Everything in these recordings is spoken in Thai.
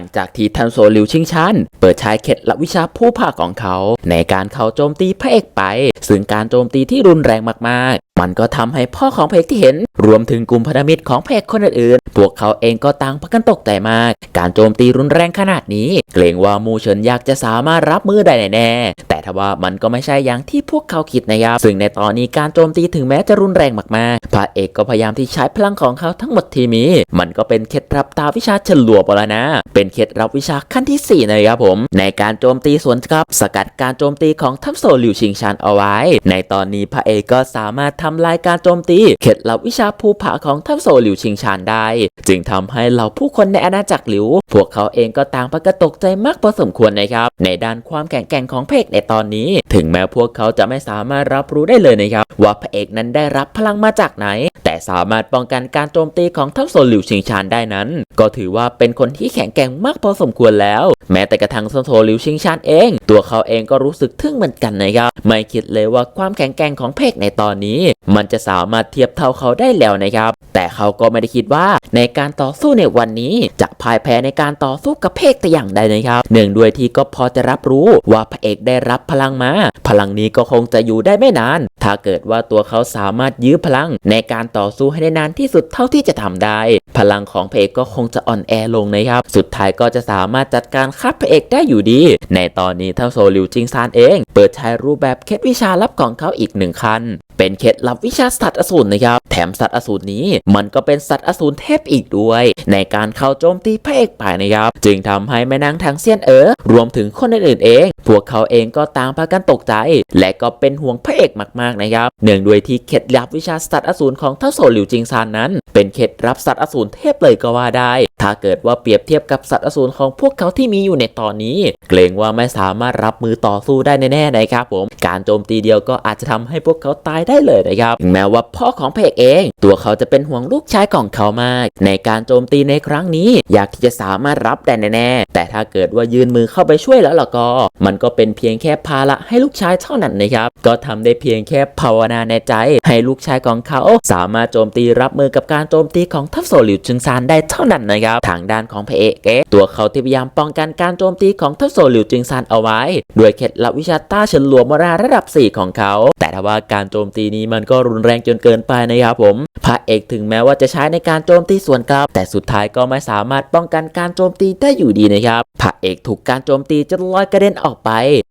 ลังจากที่ทันโซลิวชิงชันเปิดใช้เคล็ดลับวิชาผู้ผ่าของเขา ในการเข้าโจมตีพระเอกไป ซึ่งการโจมตีที่รุนแรงมาก มันก็ทำให้พ่อของพระเอกที่เห็น รวมถึงกลุ่มพันธมิตรของพระเอกคนอื่นๆ พวกเขาเองก็ต่างพากันตกใจมาก การโจมตีรุนแรงขนาดนี้ เกรงว่ามูเฉินอยากจะสามารถรับมือได้แน่ๆแต่ทว่ามันก็ไม่ใช่อย่างที่พวกเขาคิดนะครับ ซึ่งในตอนนี้การโจมตีถึงแม้จะรุนแรงมากๆ พระเอกก็พยายามที่ใช้พลังของเขาทั้งหมดที่มี มันก็เป็นเคล็ดลับตาวิชาฉลัวไปแล้วนะ เป็นเคล็ดลับวิชาขั้นที่ 4 นะครับผม ในการโจมตีสวนกลับ สกัดการโจมตีของทัพโซลิวชิงชันเอาไว้ ในตอนนี้พระเอกก็สามารถทำลายการโจมตีเคล็ดลับวิชาภูผาของทัพโซลิวชิงชันได้ จึงทำให้เหล่าผู้คนในอาณาจักรหลิว พวกเขาเองก็ต่างพากันตกใจมากพอสมควรนะครับ ในด้านความแข็งแกร่งของพระเอกในตอนนี้ ถึงแม้พวกเขาจะไม่สามารถรับรู้ได้เลยนะครับ ว่าพระเอกนั้นได้รับพลังมาจากไหน แต่สามารถป้องกันการโจมตีของทัพโซลิวชิงชันได้นั้น ก็ถือว่าเป็นคนที่แข็งแกร่งมากพอสมควรแล้ว แม้แต่กระทั่งทัพโซลิวชิงชันเอง ตัวเขาเองก็รู้สึกทึ่งเหมือนกันนะครับไม่คิดเลยว่าความแข็งแกร่งของเพกในตอนนี้มันจะสามารถเทียบเท่าเขาได้แล้วนะครับ แต่เขาก็ไม่ได้คิดว่าในการต่อสู้ในวันนี้จะพ่ายแพ้ในการต่อสู้กับเพกแต่อย่างใดนะครับเนื่องด้วยที่ก็พอจะรับรู้ว่าพระเอกได้รับพลังมา พลังนี้ก็คงจะอยู่ได้ไม่นาน ถ้าเกิดว่าตัวเขาสามารถยื้อพลังในการต่อสู้ให้ได้นานที่สุดเท่าที่จะทำได้ พลังของพระเอกก็คงจะอ่อนแอลงนะครับ สุดท้ายก็จะสามารถจัดการฆ่าพระเอกได้อยู่ดี ในตอนนี้เท่าโซลิวจิงซานเอง เปิดใช้รูปแบบเคล็ดวิชาลับของเขาอีกหนึ่งคัน เป็นเคล็ดลับวิชาสัตว์อสูรนะครับ แถมสัตว์อสูรนี้ มันก็เป็นสัตว์อสูรเทพอีกด้วย ในการเข้าโจมตีพระเอกไปนะครับ จึงทำให้แม่นางทางเซียนเอ๋อรวมถึงคนอื่นๆเอง พวกเขาเองก็ต่างพากันตกใจ และก็เป็นห่วงพระเอกมากๆนะครับเนื่องด้วยที่เคล็ดลับวิชาสัตว์อสูรของท่าโซหลิวจิงซานนั้น เป็นเคล็ดลับสัตว์อสูรเทพเลยก็ว่าได้ ถ้าเกิดว่าเปรียบเทียบกับสัตว์อสูรของพวกเขาที่มีอยู่ในตอนนี้ เกรงว่าไม่สามารถรับมือต่อสู้ได้แน่ๆนะครับผม การโจมตีเดียวก็อาจจะทำให้พวกเขาตายได้เลยนะครับถึงแม้ว่าพ่อของเอกเอง ตัวเขาจะเป็นห่วงลูกชายของเขามาก ในการโจมตีในครั้งนี้ อยากที่จะสามารถรับได้แน่ๆแต่ถ้าเกิดว่ายืนมือเข้าไปช่วยแล้วล่ะก็ มันก็เป็นเพียงแค่ภาระให้ลูกชายเท่านั้นนะครับก็ทำได้เพียงแค่ภาวนาในใจ ให้ลูกชายของเขา สามารถโจมตีรับมือกับการโจมตีของทัพโซลิวจึงซานได้เท่านั้นนะครับทางด้านของพระเอกเอตัวเขาที่พยายามป้องกันการโจมตีของทัพโซลิวจึงซานเอาไว้ ด้วยเคล็ดลับวิชาต้าเฉินหลวมราระดับ 4 ของเขา แต่ถ้าว่าการโจมตีนี้มันก็รุนแรงจนเกินไปนะครับผม พระเอกถึงแม้ว่าจะใช้ในการโจมตีส่วนกลับ แต่สุดท้ายก็ไม่สามารถป้องกันการโจมตีได้อยู่ดีนะครับพระเอกถูกการโจมตีจนลอยกระเด็นออกไป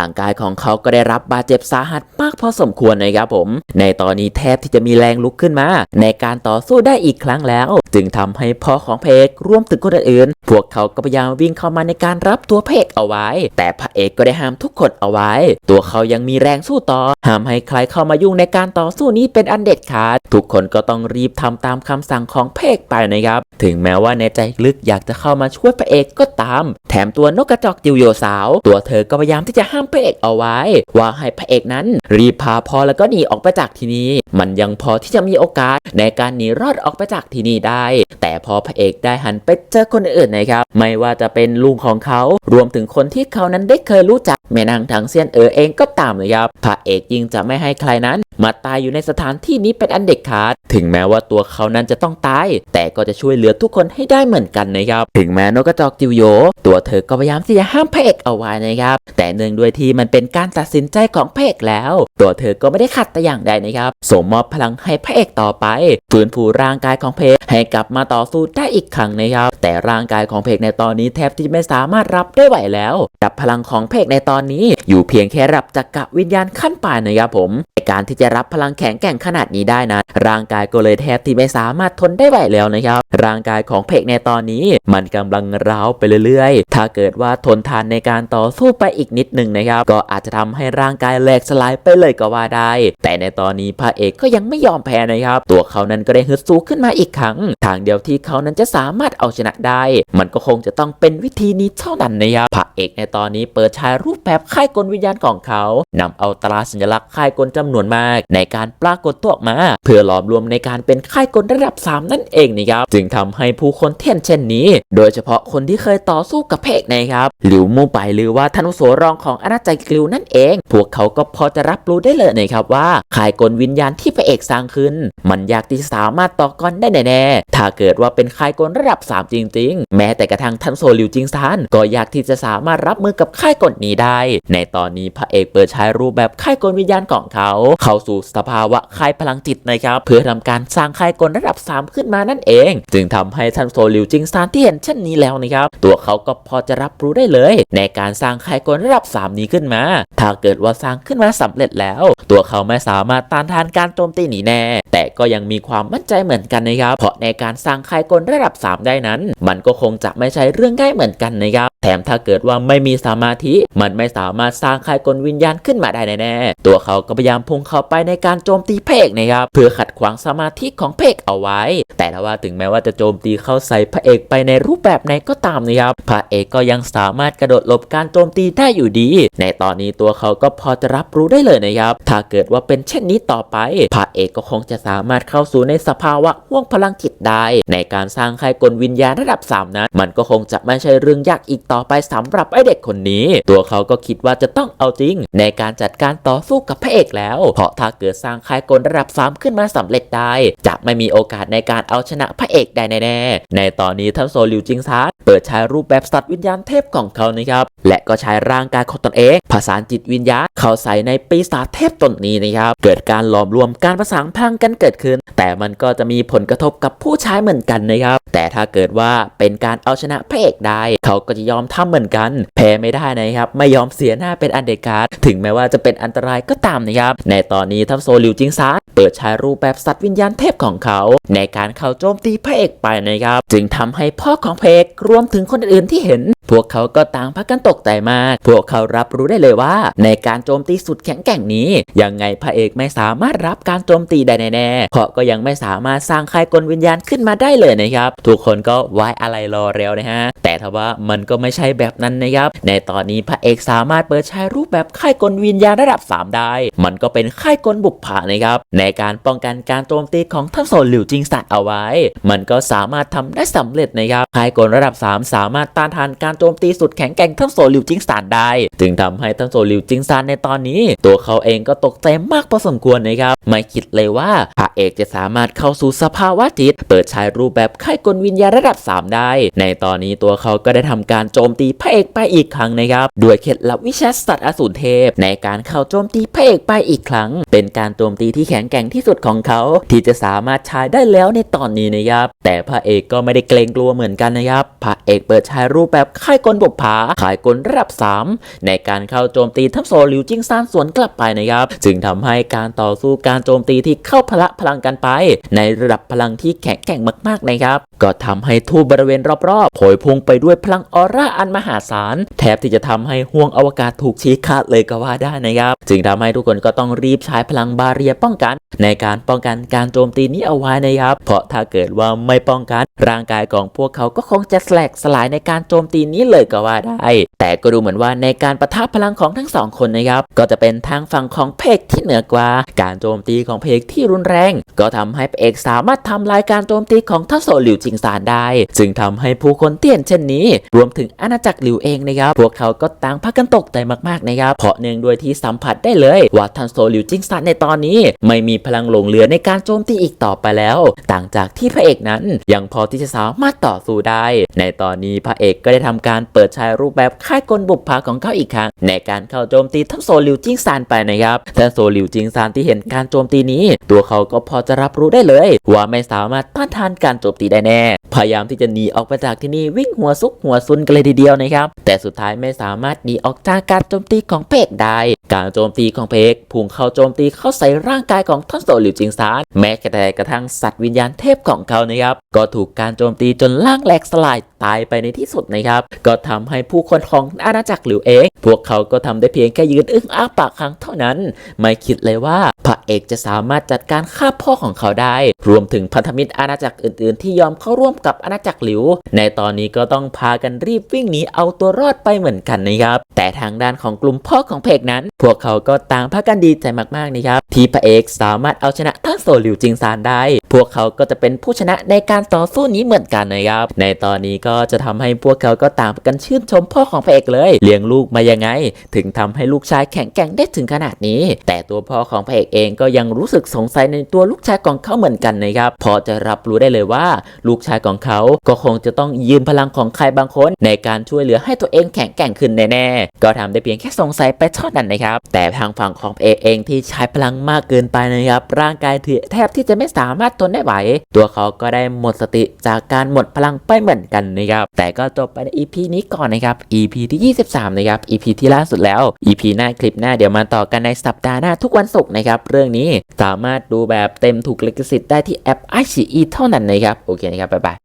ร่างกายของเขาก็ได้รับบาดเจ็บสาหัสมากพอสมควรนะครับผม ในตอนนี้แทบที่จะมีแรงลุกขึ้นมา ในการต่อสู้ได้อีกครั้งแล้ว จึงทำให้พ่อของเอกร่วมถึงคนอื่น พวกเขาก็พยายามวิ่งเข้ามาในการรับตัวเอกเอาไว้ แต่พระเอกก็ได้ห้ามทุกคนเอาไว้ ตัวเขายังมีแรงสู้ต่อ ห้ามให้ใครเข้ามายุ่งในการต่อสู้นี้เป็นอันเด็ดขาด ทุกคนก็ต้องรีบทำตามคำสั่งของเอกไปนะครับ ถึงแม้ว่าในใจลึกอยากจะเข้ามาช่วยพระเอกก็ตาม แถมตัวนกกระจอกจิวโยสาว ตัวเธอก็พยายามที่จะห้ามพระเอกเอาไว้ ว่าให้พระเอกนั้น รีบพาพอแล้วก็หนีออกไปจากที่นี่ มันยังพอที่จะมีโอกาสในการหนีรอดออกไปจากที่นี่ได้ แต่พอพระเอกได้หันไปเจอคนอื่นนะครับ ไม่ว่าจะเป็นลุงของเขารวมถึงคนที่เขานั้นได้เคยรู้จักแม่นางทางเซียนเอ๋อเองก็ตามเลยครับพระเอกยิ่งจะไม่ให้ใครนั้น มาตายอยู่ในสถานที่นี้เป็นอันเด็ดขาด ถึงแม้ว่าตัวเขานั้นจะต้องตาย แต่ก็จะช่วยเหลือทุกคนให้ได้เหมือนกันนะครับ ถึงแม้นกกระจอกจิวโย ตัวเธอก็พยายามที่จะห้ามพระเอกเอาไว้นะครับ แต่เนื่องด้วยที่มันเป็นการตัดสินใจของพระเอกแล้ว ตัวเธอก็ไม่ได้ขัดแต่อย่างใดนะครับส่งมอบพลังให้พระเอกต่อไป ฟื้นฟูร่างกายของพเอกให้กลับมาต่อสู้ได้อีกครั้งนะครับ แต่ร่างกายของพเอกในตอนนี้แทบที่จะไม่สามารถรับได้ไหวแล้วดับพลังของพเอกในตอนนี้ อยู่เพียงแค่รับจักรวิญญาณขั้นปลายนะครับผมการที่จะรับพลังแข็งแกร่งขนาดนี้ได้นะ ร่างกายก็เลยแทบที่ไม่สามารถทนได้ไหวแล้วนะครับ ร่างกายของเพกในตอนนี้ มันกำลังร้าวไปเรื่อยๆ ถ้าเกิดว่าทนทานในการต่อสู้ไปอีกนิดหนึ่งนะครับ ก็อาจจะทำให้ร่างกายแหลกสลายไปเลยก็ว่าได้ แต่ในตอนนี้พระเอกก็ยังไม่ยอมแพ้นะครับ ตัวเขานั้นก็ได้ฮึดสู้ขึ้นมาอีกครั้ง ทางเดียวที่เขานั้นจะสามารถเอาชนะได้ มันก็คงจะต้องเป็นวิธีนี้เท่านั้นนะครับพระเอกในตอนนี้เปิดใช้รูปแบบค่ายกลวิญญาณของเขานำเอาตราสัญลักษณ์ค่ายกลจำนวนมากในการปรากฏตัวออกมา เพื่อหลอมรวมในการเป็นค่ายกลระดับ 3 นั่นเองนะครับจึงทำให้ผู้คนเทียนเช่นนี้ โดยเฉพาะคนที่เคยต่อสู้กับเพกนะครับหลิวมู่ไปหรือว่าธนุโสรองของอาณาจักรกลิวนั่นเอง พวกเขาก็พอจะรับรู้ได้เลยนะครับว่าค่ายกลวิญญาณที่พระเอกสร้างขึ้น มันยากที่จะสามารถต่อกรได้แน่ๆถ้าเกิดว่าเป็นค่ายกลระดับ 3 จริง ๆ แม้แต่กระทั่งทันโซลิวจิงซานก็ยากที่จะสามารถรับมือกับค่ายกลนี้ได้ ในตอนนี้พระเอกเปิดใช้รูปแบบค่ายกลวิญญาณของเขา เขาสู่สภาวะค่ายพลังจิตนะครับ เพื่อทำการสร้างค่ายกลระดับ 3 ขึ้นมานั่นเอง จึงทำให้ทันโซลิวจิงซานที่เห็นเช่นนี้แล้วนะครับ ตัวเขาก็พอจะรับรู้ได้เลย ในการสร้างค่ายกลระดับ 3 นี้ขึ้นมา ถ้าเกิดว่าสร้างขึ้นมาสำเร็จแล้ว ตัวเขาไม่สามารถต้านทานการโจมตีหนีแน่ แต่ก็ยังมีความมั่นใจเหมือนกันนะครับ เพราะในการสร้างค่ายกลระดับ 3 ได้นั้น มันก็คงจะไม่ใช่เรื่องง่ายเหมือนกันนะครับแถมถ้าเกิดว่าไม่มีสมาธิ มันไม่สามารถสร้างค่ายกลวิญญาณขึ้นมาได้แน่ๆตัวเขาก็พยายามพุ่งเข้าไปในการโจมตีเพกนะครับเพื่อขัดขวางสมาธิของเพกเอาไว้ แต่ถ้าว่าถึงแม้ว่าจะโจมตีเข้าใส่พระเอกไปในรูปแบบไหนก็ตามนะครับพระเอกก็ยังสามารถกระโดดหลบการโจมตีได้อยู่ดี ในตอนนี้ตัวเขาก็พอจะรับรู้ได้เลยนะครับ ถ้าเกิดว่าเป็นเช่นนี้ต่อไปพระเอกก็คงจะสามารถเข้าสู่ในสภาวะห่วงพลังจิตได้ในการสร้างค่ายกลวิญญาณระดับ 3 นั้น มันก็คงจะไม่ใช่เรื่องยากอีกต่อไปสำหรับไอเด็กคนนี้ ตัวเขาก็คิดว่าจะต้องเอาจริง ในการจัดการต่อสู้กับพระเอกแล้วเพราะถ้าเกิดสร้างค่ายกลระดับ3ขึ้นมาสำเร็จได้ จะไม่มีโอกาสในการเอาชนะพระเอกได้แน่ๆในตอนนี้ทั้งโซลิวจิงซาร์เปิดใช้รูปแบบสัตว์วิญญาณเทพของเขานะครับและก็ใช้ร่างกายของตนเองผสานจิตวิญญาณเข้าใส่ในปีศาจเทพตนนี้นะครับเกิดการหลอมรวมการประสานพังกันเกิดขึ้น แต่มันก็จะมีผลกระทบกับผู้ใช้เหมือนกันนะครับแต่ถ้าเกิดว่าเป็นการเอาชนะพระเอกได้ เขาก็จะยอมทำเหมือนกัน แพ้ไม่ได้นะครับ ไม่ยอมเสียหน้าเป็นอันเดกาดถึงแม้ว่าจะเป็นอันตรายก็ตามนะครับในตอนนี้ทัพโซลิวจิงซาร์เปิดใช้รูปแบบสัตว์วิญญาณเทพของเขา ในการเข้าโจมตีพระเอกไปนะครับ จึงทำให้พ่อของพระเอกรวมถึงคนอื่นที่เห็น พวกเขาก็ต่างพากันตกใจมาก พวกเขารับรู้ได้เลยว่า ในการโจมตีสุดแข็งแกร่งนี้ ยังไงพระเอกไม่สามารถรับการโจมตีได้แน่ๆเพราะก็ยังไม่สามารถสร้างค่ายกลวิญญาณขึ้นมาได้เลยนะครับ ทุกคนก็ไว้อะไรรอเร็วนะฮะ แต่ทว่ามันก็ไม่ใช่แบบนั้นนะครับ ในตอนนี้พระเอกสามารถเปิดใช้รูปแบบค่ายกลวิญญาณระดับ 3 ได้ มันก็เป็นคายกลบุปผานะครับในการป้องกันการโจมตีของทั้งโซนหลิวจิงสัตเอาไว้ มันก็สามารถทำได้สำเร็จนะครับค่ายกลระดับ 3 สามารถต้านทานการโจมตีสุดแข็งแกร่งทั้งโซนหลิวจิงสันได้ จึงทำให้ทั้งโซนหลิวจิงซันในตอนนี้ ตัวเขาเองก็ตกใจมากพอสมควรนะครับไม่คิดเลยว่าพระเอกจะสามารถเข้าสู่สภาวะจิต เปิดใช้รูปแบบค่ายกลวิญญาณระดับ 3 ได้ ในตอนนี้ตัวเขาก็ได้ทำการโจมตีพระเอกไปอีกครั้งนะครับด้วยเคล็ดลับวิชาสัตว์อสูรเทพ ในการเข้าโจมตีพระเอกไปอีกครั้งเป็นการโจมตีที่แข็งแกร่งที่สุดของเขา ที่จะสามารถใช้ได้แล้วในตอนนี้นะครับ แต่พระเอกก็ไม่ได้เกรงกลัวเหมือนกันนะครับ พระเอกเปิดใช้รูปแบบค่ายกลบุปผาค่ายกลระดับ 3 ในการเข้าโจมตีทั้งโซลิวจิงซานสวนกลับไปนะครับ จึงทำให้การต่อสู้การโจมตีที่เข้าพละพลังกันไป ในระดับพลังที่แข็งแกร่งมากๆนะครับ ก็ทำให้ทั่วบริเวณรอบๆโผยพุ่งไปด้วยพลังออร่าอันมหาศาล แทบที่จะทำให้ห่วงอวกาศถูกชี้ขาดเลยก็ว่าได้นะครับ จึงทำให้ทุกคนก็ต้องรีบใช้พลังบาเรียป้องกัน ในการป้องกันการโจมตีนี้เอาไว้นะครับ เพราะถ้าเกิดว่าไม่ป้องกันร่างกายของพวกเขาก็คงจะแสลกสลายในการโจมตีนี้เลยก็ว่าได้ แต่ก็ดูเหมือนว่าในการประทะพลังของทั้งสองคนนะครับก็จะเป็นทางฝั่งของเพกที่เหนือกว่า การโจมตีของเพกที่รุนแรง ก็ทำให้เอกสามารถทำลายการโจมตีของทัศโซหลิวจิงซานได้ จึงทำให้ผู้คนเตี้ยนเช่นนี้ รวมถึงอาณาจักรหลิวเองนะครับพวกเขาก็ต่างพากันตกใจมากๆนะครับเพราะเนื่องด้วยที่สัมผัสได้เลยว่าทันโซหลิวจิงซานในตอนนี้ ไม่มีพลังหลงเหลือในการโจมตีอีกต่อไปแล้ว ต่างจากที่พระเอกนั้นยังพอที่จะสามารถต่อสู้ได้ ในตอนนี้พระเอกก็ได้ทำการเปิดใช้รูปแบบค่ายกลบุปผาของเขาอีกครั้งในการเข้าโจมตีทั้งโซหลิวจิงซานไปนะครับแต่โซหลิวจิงซานที่เห็นการโจมตีนี้ ตัวเขาก็พอจะรับรู้ได้เลย ว่าไม่สามารถต้านทานการโจมตีได้แน่พยายามที่จะหนีออกไปจากที่นี่วิ่งหัวซุกหัวซุนกันเลยทีเดียวนะครับ แต่สุดท้ายไม่สามารถหนีออกจากการโจมตีของเพกได้การโจมตีของเพกพุ่งเข้าโจมตีเข้าใส่ร่างกายของท่านโซลิวจิงซานแม้กระแต่กระทั่งสัตว์วิญญาณเทพของเขานะครับก็ถูกการโจมตีจนร่างแหลกสลายตายไปในที่สุดนะครับ ก็ทำให้ผู้คนของอาณาจักรหลิวเองพวกเขาก็ทำได้เพียงแค่ยืนอึ้งอ้าปากค้างเท่านั้น ไม่คิดเลยว่าพระเอกจะสามารถจัดการฆ่าพ่อของเขาได้ รวมถึงพันธมิตรอาณาจักรอื่น ๆ ที่ยอมเข้าาร่วมกับอาณาจักรหลิว ในตอนนี้ก็ต้องพากันรีบวิ่งหนีเอาตัวรอดไปเหมือนกันนะครับ แต่ทางด้านของกลุ่มพ่อของเพกนั้น พวกเขาก็ต่างพากันดีใจมากๆนะครับที่พระเอกสามารถเอาชนะท่านโซลิวจิงซานได้ พวกเขาก็จะเป็นผู้ชนะในการต่อสู้นี้เหมือนกันนะครับ ในตอนนี้ก็จะทำให้พวกเขาก็ต่างกันชื่นชมพ่อของพระเอกเลย เลี้ยงลูกมายังไง ถึงทำให้ลูกชายแข็งแกร่งได้ถึงขนาดนี้ แต่ตัวพ่อของพระเอกเองก็ยังรู้สึกสงสัยในตัวลูกชายของเขาเหมือนกันนะครับพอจะรับรู้ได้เลยว่าลูกชายของเขาก็คงจะต้องยืมพลังของใครบางคน ในการช่วยเหลือให้ตัวเองแข็งแกร่งขึ้นแน่ๆก็ทำได้เพียงแค่สงสัยไปเท่านั้นนะครับ แต่ทางฝั่งของเอเองที่ใช้พลังมากเกินไปนะครับร่างกายแทบที่จะไม่สามารถทนได้ไหว ตัวเขาก็ได้หมดสติจากการหมดพลังไปเหมือนกันนะครับแต่ก็จบไปใน EP นี้ก่อนนะครับ EP ที่ 23 นะครับ EP ที่ล่าสุดแล้ว EP หน้าคลิปหน้าเดี๋ยวมาต่อกันในสัปดาห์หน้าทุกวันศุกร์นะครับ เรื่องนี้สามารถดูแบบเต็มถูกลิขสิทธิ์ได้ที่แอป i อ e เท่านั้นนะครับโอเค呀拜拜。